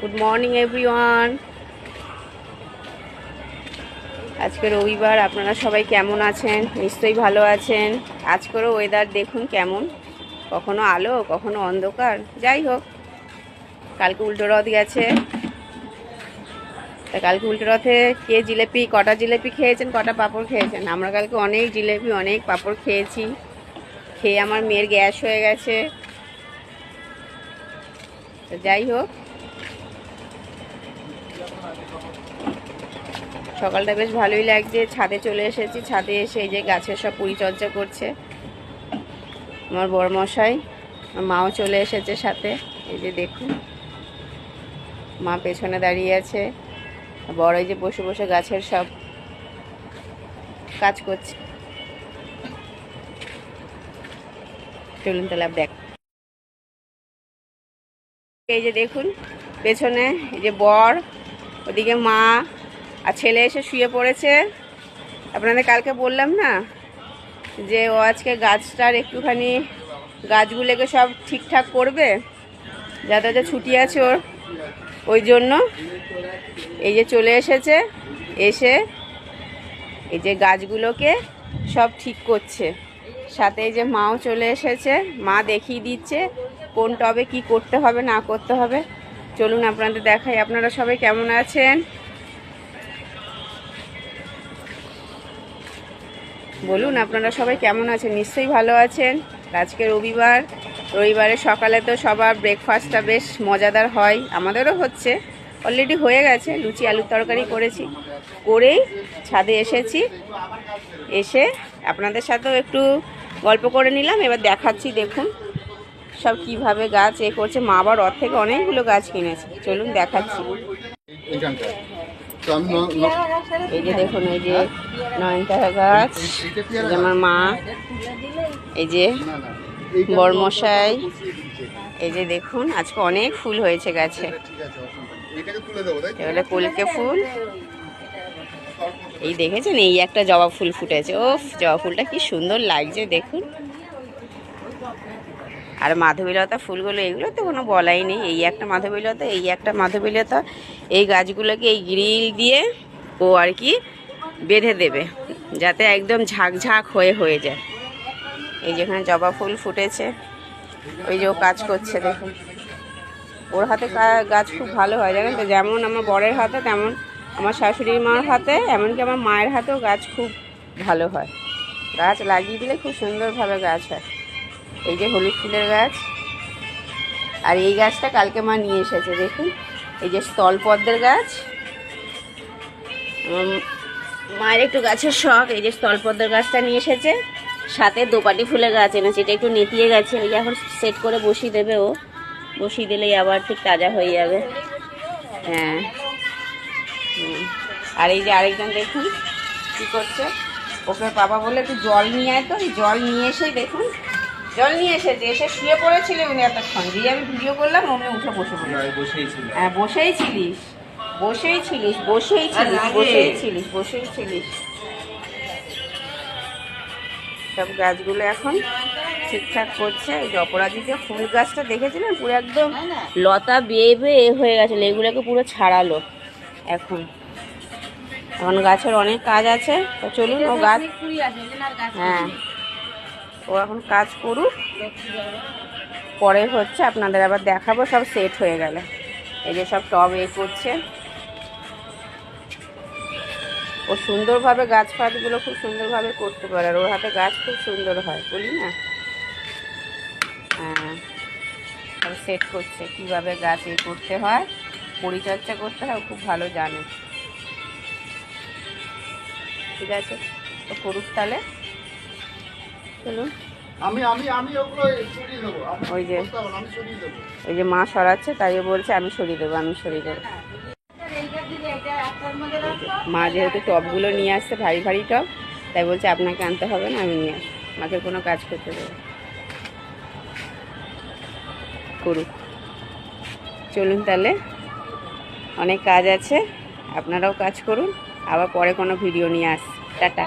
Good morning everyone আজকে রবিবার, আপনারা সবাই কেমন আছেন? নিশ্চয়ই ভালো আছেন। আজকেরও ওয়েদার দেখুন কেমন। কখনো আলো, কখনো অন্ধকার। যাই হোক, কালকে উল্টো রথ গেছে। তা কালকে উল্টো রথে কে জিলেপি, কটা জিলেপি খেয়েছেন, কটা পাঁপড় খেয়েছেন? আমরা কালকে অনেক জিলেপি, অনেক পাঁপড় খেয়েছি। খেয়ে আমার মেয়ের গ্যাস হয়ে গেছে। তো যাই হোক সকালটা বেশ ভালোই লাগছে, ছাদে চলে এসেছি, ছাদে এসে এই যে গাছের সব পরিচর্যা করছে। আমার বড়মশাই মাও চলে এসেছে সাথে, এই যে দেখুন। মা পেছনে দাঁড়িয়ে আছে বড় যে বসে বসে গাছের সব কাজ করছে। চলুন তাহলে দেখ এই যে দেখুন, পেছনে এই যে বর ওদিকে মা আর ছেলে এসে শুয়ে পড়েছে। আপনাদের কালকে বললাম না যে ও আজকে গাছটার একটুখানি গাছগুলোকে সব ঠিকঠাক করবে? যাতে যে ছুটি আছে ওর। ওই জন্য এই যে চলে এসেছে, এসে এই যে গাছগুলোকে সব ঠিক করছে। সাথে এই যে মাও চলে এসেছে, মা দেখিয়ে দিচ্ছে কোন টবে কি করতে হবে, না করতে হবে। চলুন আপনাদের দেখাই, আপনারা সবাই কেমন আছেন? বলুন, আপনারা সবাই কেমন আছেন? নিশ্চয়ই ভালো আছেন। আজকে রবিবার, রবিবারে সকালে তো সবার ব্রেকফাস্টটা বেশ মজাদার হয়, আমাদেরও হচ্ছে। অলরেডি হয়ে গেছে, লুচি, আলুর তরকারি করেছি। করেই ছাদে এসেছি। এসে আপনাদের সাথেও একটু গল্প করে নিলাম, এবার দেখাচ্ছি, দেখুন। সব কীভাবে গাছ এ করছে। মা আবার ওর থেকে অনেকগুলো গাছ কিনেছে। চলুন দেখাচ্ছি। এই যে দেখুন এই যে নয়নতারা গাছ আমার মা এই যে বরমশাই এই যে দেখুন আজকে অনেক ফুল হয়েছে গাছে? এবারে কলকে ফুল। এই দেখেছেন এই একটা জবা ফুল ফুটেছে। ও জবা ফুলটা কি সুন্দর লাগছে দেখুন। আর মাধবীলতা ফুলগুলো, এগুলো তো কোনো বলাই নেই। এই একটা মাধবীলতা, এই একটা মাধবীলতা, এই গাছগুলোকে এই গ্রিল দিয়ে ও আর কি বেঁধে দেবে, যাতে একদম ঝাঁকঝাঁক হয়ে হয়ে যায়। এই যেখানে জবা ফুল ফুটেছে। ওই যে ও কাজ করছে, দেখুন। ওর হাতে গাছ খুব ভালো হয়, জানেন তো? যেমন আমার বরের হাতে, তেমন আমার শাশুড়ি মার হাতে, এমনকি আমার মায়ের হাতেও গাছ খুব ভালো হয়। গাছ লাগিয়ে দিলে খুব সুন্দরভাবে গাছ হয়। এই যে হলুদ ফুলের গাছ। আর এই গাছটা কালকে মা নিয়ে এসেছে, দেখুন। এই যে স্থলপদ্মের গাছ। মায়ের একটু গাছের শখ, এই যে স্থলপদ্মের গাছটা নিয়ে এসেছে। সাথে দোপাটি ফুলের গাছ এনেছে, এটা একটু নেতিয়ে গেছে। ওই এখন সেট করে বসিয়ে দেবে ও। বসিয়ে দিলেই আবার ঠিক তাজা হয়ে যাবে। হ্যাঁ। আর এই যে আরেকজন দেখুন, কি করছে? ওকে বাবা বলে একটু জল নিয়ে আয় তো জল নিয়ে এসেই দেখুন জল নিয়ে এসেছে এসে শুয়ে পড়েছিল উনি এতক্ষণ দিয়ে আমি ভিডিও করলাম অমনি উঠে বসে পড়ে হ্যাঁ বসেই ছিলিস বসেই ছিলিস বসেই ছিলিস বসেই ছিলিস বসেই ছিলিস সব গাছগুলো এখন ঠিকঠাক করছে এই যে অপরাজিতে ফুল গাছটা দেখেছিলেন? পুরো একদম লতা বেয়ে বেয়ে এ হয়ে গেছে এগুলোকে পুরো ছাড়ালো এখন। এখন গাছের অনেক কাজ আছে তো চলুন ও গাছ হ্যাঁ। ও এখন কাজ করুক। পরে হচ্ছে আপনাদের আবার দেখাবো, সব সেট হয়ে গেলে। এই যে সব টব এ করছে। ও সুন্দরভাবে গাছ ফাছগুলো খুব সুন্দরভাবে করতে পারে আর ওর হাতে গাছ খুব সুন্দর হয় বলি না? হ্যাঁ সেট করছে, কীভাবে গাছ এ করতে হয়, পরিচর্যা করতে হয় খুব ভালো জানে। ঠিক আছে? তো করুক তাহলে। চলুন আমি আমি আমি ওগুলো সরিয়ে দেবো। ওই যে। আমি সরিয়ে দেবো। ওই যে মা সরাচ্ছে তাই বলছে আমি সরিয়ে দেবো আমি সরিয়ে দেবো। মা যেহেতু টবগুলো নিয়ে আসছে ভারী ভারী টব তাই বলছে আপনাকে আনতে হবে না আমি নিয়ে আসব। মাকে কোনো কাজ করতে দেবো করুক। চলুন তাহলে অনেক কাজ আছে আপনারাও কাজ করুন আবার পরে কোনো ভিডিও নিয়ে আস টাটা।